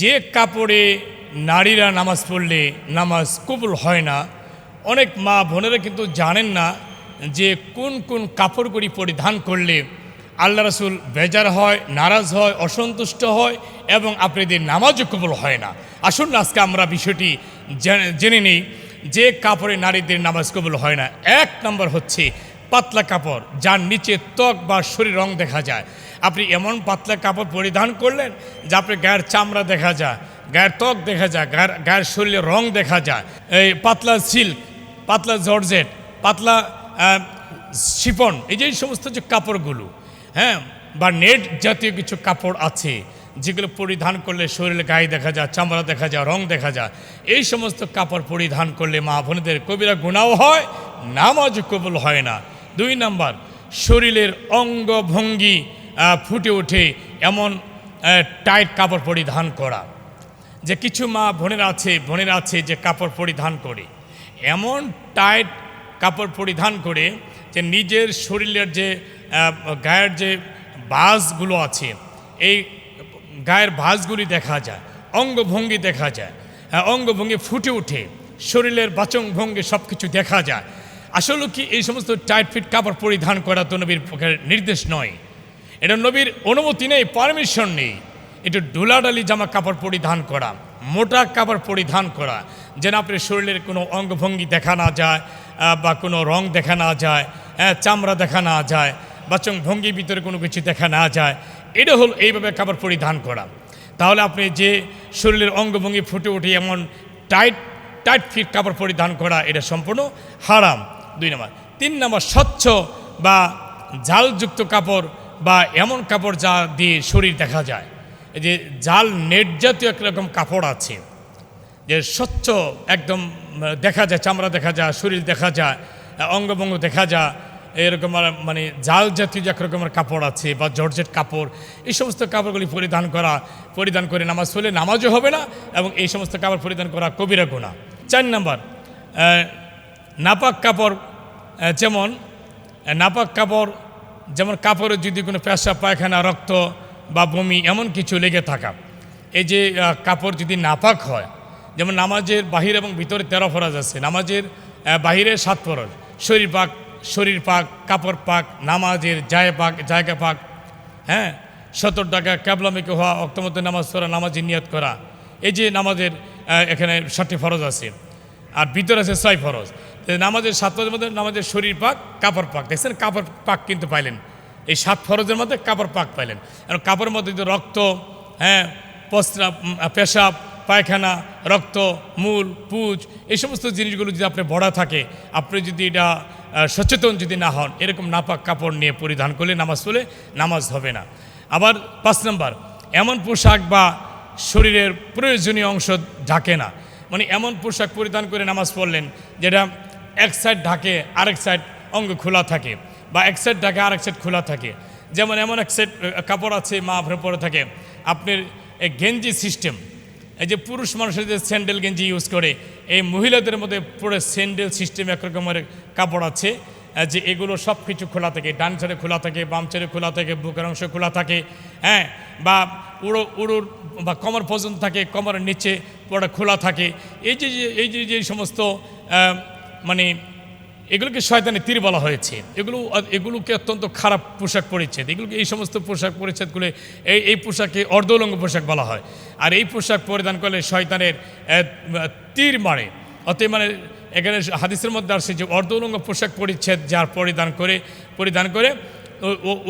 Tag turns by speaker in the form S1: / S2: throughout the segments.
S1: যে কাপড়ে নারীরা নামাজ পড়লে নামাজ কবুল হয় না, অনেক মা বোনেরা কিন্তু জানেন না যে কোন কোন কাপড়গুলি পরিধান করলে আল্লাহ রসুল বেজার হয়, নারাজ হয়, অসন্তুষ্ট হয় এবং আপনাদের নামাজও কবুল হয় না। আসুন আজকে আমরা বিষয়টি জেনে নিই যে কাপড়ে নারীদের নামাজ কবুল হয় না। এক নম্বর হচ্ছে পাতলা কাপড়, যার নিচে ত্বক বা শরীর রং দেখা যায়। আপনি এমন পাতলা কাপড় পরিধান করলেন যে আপনার গায়ের চামড়া দেখা যায়, গায়ের ত্বক দেখা যায়, গায়ের গায়ের শরীরের রং দেখা যায়। এই পাতলা সিল্ক পাতলা জর্জেট, পাতলা শিপন এই যে সমস্ত যে কাপড়গুলো হ্যাঁ বা নেট জাতীয় কিছু কাপড় আছে, যেগুলো পরিধান করলে শরীরে গায়ে দেখা যায়, চামড়া দেখা যায়, রং দেখা যায়, এই সমস্ত কাপড় পরিধান করলে মা বোনদের কবিরা গুণাও হয় নামাজ কবুল হয় না। দুই নাম্বার, শরীরের অঙ্গভঙ্গি ফুটে ওঠে এমন টাইট কাপড় পরিধান করা। যে কিছু মা বোনেরা আছে বোনেরা আছে যে কাপড় পরিধান করে। এমন টাইট কাপড় পরিধান করে যে নিজের শরীরের যে গায়ের যে বাসগুলো আছে, এই গায়ের ভাঁজগুলি দেখা যায়, অঙ্গভঙ্গি দেখা যায় অঙ্গভঙ্গি ফুটে ওঠে, শরীরের বাচং ভঙ্গি সব কিছু দেখা যায়। আসলে কি এই সমস্ত টাইট ফিট কাপড় পরিধান করা তো নবীর নির্দেশ নয়। এটা নবীর অনুমতি নেই পারমিশন নেই। একটু ডুলাডালি জামা কাপড় পরিধান করা, মোটা কাপড় পরিধান করা, যেন আপনার শরীরের কোনো অঙ্গভঙ্গি দেখা না যায় বা কোনো রং দেখা না যায় চামড়া দেখা না যায়, বা ভঙ্গির ভিতরে কোনো কিছু দেখা না যায়। এটা হল এইভাবে কাপড় পরিধান করা। তাহলে আপনি যে শরীরের অঙ্গভঙ্গি ফুটে ওঠে এমন টাইট টাইট ফিট কাপড় পরিধান করা, এটা সম্পূর্ণ হারাম। দুই নম্বর। তিন নম্বর, স্বচ্ছ বা জালযুক্ত কাপড় বা এমন কাপড় যা দিয়ে শরীর দেখা যায়। যে জাল নেট জাতীয় একরকম কাপড় আছে, যে স্বচ্ছ একদম দেখা যায়, চামড়া দেখা যায়, শরীর দেখা যায়, অঙ্গভঙ্গ দেখা যায়, এরকম মানে জাল জাতীয় যে এক রকমের কাপড় আছে বা জর্জেট কাপড়, এই সমস্ত কাপড়গুলি পরিধান করা, পরিধান করে নামাজ পড়লে নামাজও হবে না এবং এই সমস্ত কাপড় পরিধান করা কবিরা গোনা চার নম্বর নাপাক কাপড় যেমন নাপাক কাপড় যেমন কাপড়ের যদি কোনো পেশাব পায়খানা, রক্ত বা বমি এমন কিছু লেগে থাকা, এই যে কাপড় যদি নাপাক হয়, যেমন নামাজের বাহির এবং ভিতরে তেরো ফরজ আছে, নামাজের বাহিরে সাত ফরজ, শরীর পাক শরীর পাক, কাপড় পাক, নামাজের জায় পাক, জায়গা পাক হ্যাঁ? সতর টাকা ক্যাবলামিকে হওয়া অক্তমত নামাজ পড়া, নামাজের নিয়ত করা, এই যে, নামাজের এখানে ষাটটি ফরজ আছে, আর ভিতরে আছে ছয় ফরজ। নামাজের সাত ফরজের মধ্যে নামাজের শরীর পাক কাপড় পাক। দেখছেন? কাপড় পাক কিন্তু পাইলেন। এই সাত ফরজের মধ্যে কাপড় পাক পাইলেন। আর কাপড়ের মধ্যে যদি রক্ত হ্যাঁ উম, পেশাব পায়খানা রক্ত মূল পুজ এই সমস্ত জিনিসগুলো যদি আপনি বড়া থাকে আপনি যদি এটা সচেতন যদি না হন এরকম নাপাক কাপড় নিয়ে পরিধান করলে নামাজ পড়লে নামাজ হবে না। আবার পাঁচ নম্বর এমন পোশাক বা শরীরের প্রয়োজনীয় অংশ ঢাকে না। মানে এমন পোশাক পরিধান করে নামাজ পড়লেন যেটা এক সাইড ঢাকে, আরেক সাইড অঙ্গ খোলা থাকে বা এক সাইড ঢাকে আরেক সাইড খোলা থাকে। যেমন এমন এক সাইড কাপড় আছে, মা আপনার পরে থাকে। আপনার এই গেঞ্জি সিস্টেম এই যে পুরুষ মানুষের যে স্যান্ডেল গেঞ্জি ইউজ করে, এই মহিলাদের মধ্যে পুরো স্যান্ডেল সিস্টেম একরকমের কাপড় আছে। যে এগুলো সব কিছু খোলা থাকে, ডান সাইডে খোলা থাকে, বাম সাইডে খোলা থাকে, বুকের অংশ খোলা থাকে হ্যাঁ? বা উড়ো, উড়োর বা কমর পর্যন্ত থাকে, কমরের নিচে পুরোটা খোলা থাকে। এই যে এই যে যে সমস্ত মানে এগুলোকে শয়তানের তীর বলা হয়েছে। এগুলো এগুলোকে অত্যন্ত খারাপ পোশাক পরিচ্ছেদ। এগুলোকে এই সমস্ত পোশাক পরিচ্ছেদগুলো এই এই পোশাকে অর্ধলঙ্গ পোশাক বলা হয়। আর এই পোশাক পরিধান করলে শয়তানের তীর মারে। অতএব মানে এখানে হাদিসের মধ্যে আসছে যে অর্ধলঙ্গ পোশাক পরিচ্ছেদ যার পরিধান করে পরিধান করে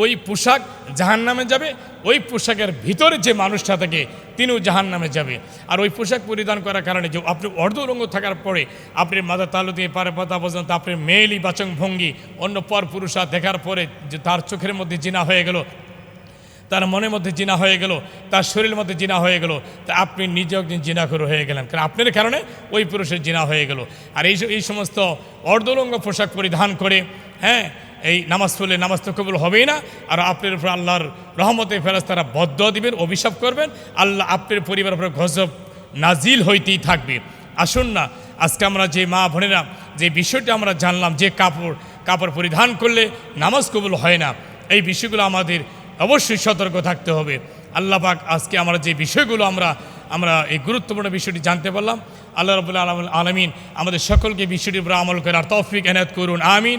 S1: ওই পোশাক জাহান নামে যাবে। ওই পোশাকের ভিতরে যে মানুষটা থাকে তিনিও জাহান নামে যাবে। আর ওই পোশাক পরিধান করার কারণে যে আপনি অর্ধরঙ্গ থাকার পরে আপনি মাথা তালু দিয়ে পারে পাতা পর্যন্ত আপনার মেয়েলি বাচং ভঙ্গি, অন্য পর পুরুষা দেখার পরে যে তার চোখের মধ্যে জিনা হয়ে গেল, তার মনের মধ্যে জিনা হয়ে গেল, তার শরীরের মধ্যে জিনা হয়ে গেল, তা আপনি নিজেও একদিন জিনা করে হয়ে গেলেন। কারণ আপনার কারণে ওই পুরুষের জিনা হয়ে গেল। আর এই এই সমস্ত অর্ধলঙ্গ পোশাক পরিধান করে হ্যাঁ এই নামাজ পড়লে নামাজ তো কবুল হবেই না। আর আপনার উপর আল্লাহর রহমতে ফেরাজ তারা বদ্ধ দিবেন, অভিশাপ করবেন। আল্লাহ আপনার পরিবারের উপর গজব নাজিল হইতেই থাকবে। আসুন না, আজকে আমরা যে মা বোনেরা যে বিষয়টা আমরা জানলাম, যে কাপড় কাপড় পরিধান করলে নামাজ কবুল হয় না, এই বিষয়গুলো আমাদের অবশ্যই সতর্ক থাকতে হবে। আল্লাহ পাক আজকে আমরা যে বিষয়গুলো আমরা আমরা এই গুরুত্বপূর্ণ বিষয়টি জানতে পারলাম। আল্লাহ রবুল্লা আলমিন আমাদের সকলকে বিষয়টির উপর আমল করার তৌফিক এনায়ত করুন, আমিন।